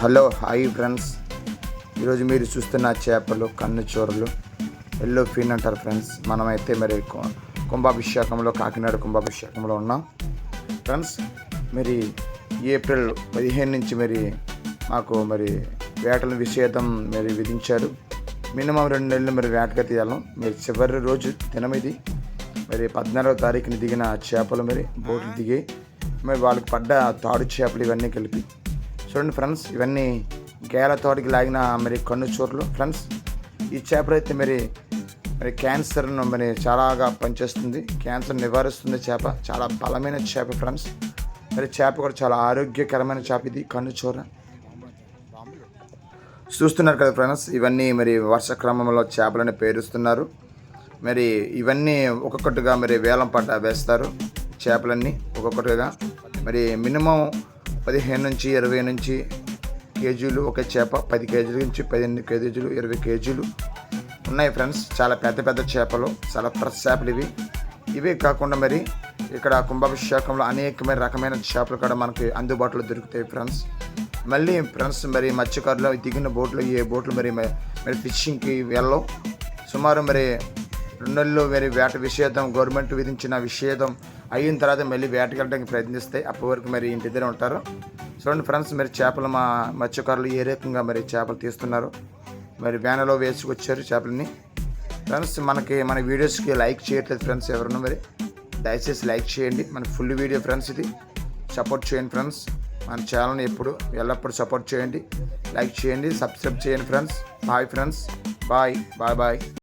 Hello hi friends. ఈరోజు మీరు చూస్తున్న చేపలు కన్ను చోరలు ఎల్లో ఫిన్ అంటారు ఫ్రెండ్స్. మనమైతే మరి కు- కుంభాభిషేకంలో కాకినాడ కుంభాభిషేకంలో ఉన్నాం. ఫ్రెండ్స్ మరి ఏప్రిల్ పదిహేను నుంచి మరి మాకు మరి వేటల నిషేధం మరి విధించారు. మినిమం రెండు నెలలు మరి వేటగా తీయాలి. మీరు చివరి రోజు దినం మరి పద్నాలుగో తారీఖుని దిగిన చేపలు మరి బోట్లు దిగి మరి వాళ్ళకి పడ్డ తాడు చేపలు ఇవన్నీ కలిపి చూడండి ఫ్రెండ్స్ ఇవన్నీ గేల తోటకి లాగిన మరి కన్ను చోట్లు ఫ్రెండ్స్ ఈ చేపలు అయితే మరి మరి క్యాన్సర్ను మరి చాలాగా పనిచేస్తుంది. క్యాన్సర్ నివారిస్తుంది చేప. చాలా బలమైన చేప ఫ్రెండ్స్. మరి చేప కూడా చాలా ఆరోగ్యకరమైన చేప ఇది కన్ను చూర. చూస్తున్నారు కదా ఫ్రెండ్స్ ఇవన్నీ మరి వర్ష క్రమంలో చేపలను పేరుస్తున్నారు. మరి ఇవన్నీ ఒక్కొక్కటిగా మరి వేలం పట్ట వేస్తారు చేపలన్నీ ఒక్కొక్కటిగా. మరి మినిమం పదిహేను నుంచి ఇరవై నుంచి కేజీలు ఒక చేప పది కేజీల నుంచి పదిహేను కేజీలు ఇరవై కేజీలు. ఉన్నాయి ఫ్రెండ్స్ చాలా పెద్ద పెద్ద చేపలు చాలా ఫ్రెష్ చేపలు ఇవి. ఇవే కాకుండా మరి ఇక్కడ కుంభాభిషేకంలో అనేకమైన రకమైన చేపలు కూడా మనకి అందుబాటులో దొరుకుతాయి ఫ్రెండ్స్. మళ్ళీ ఫ్రెండ్స్ మరి మత్స్యకారులు దిగిన బోట్లు ఏ బోట్లు మరి మరి ఫిషింగ్కి వెళ్ళవు. సుమారు మరి రెండు నెలలు మరి వేట విషేదం గవర్నమెంట్ విధించిన విషేదం అయిన తర్వాత మళ్ళీ వేటకెళ్ళడానికి ప్రయత్నిస్తాయి అప్పటి వరకు మరి ఇంటి దగ్గర ఉంటారు. చూడండి ఫ్రెండ్స్ మరి చేపలు మా మత్స్యకారులు ఏ రకంగా మరి చేపలు తీస్తున్నారు? మరి బ్యానర్లో వేసుకొచ్చారు చేపలని. ఫ్రెండ్స్ మనకి మన వీడియోస్కి లైక్ చేయట్లేదు ఫ్రెండ్స్ ఎవరన్నా మరి. దయచేసి లైక్ చేయండి. మన ఫుల్ వీడియో ఫ్రెండ్స్ ఇది. సపోర్ట్ చేయండి ఫ్రెండ్స్. మన ఛానల్ని ఎప్పుడు ఎల్లప్పుడూ సపోర్ట్ చేయండి. లైక్ చేయండి సబ్స్క్రైబ్ చేయండి friends. Bye friends. Bye bye bye.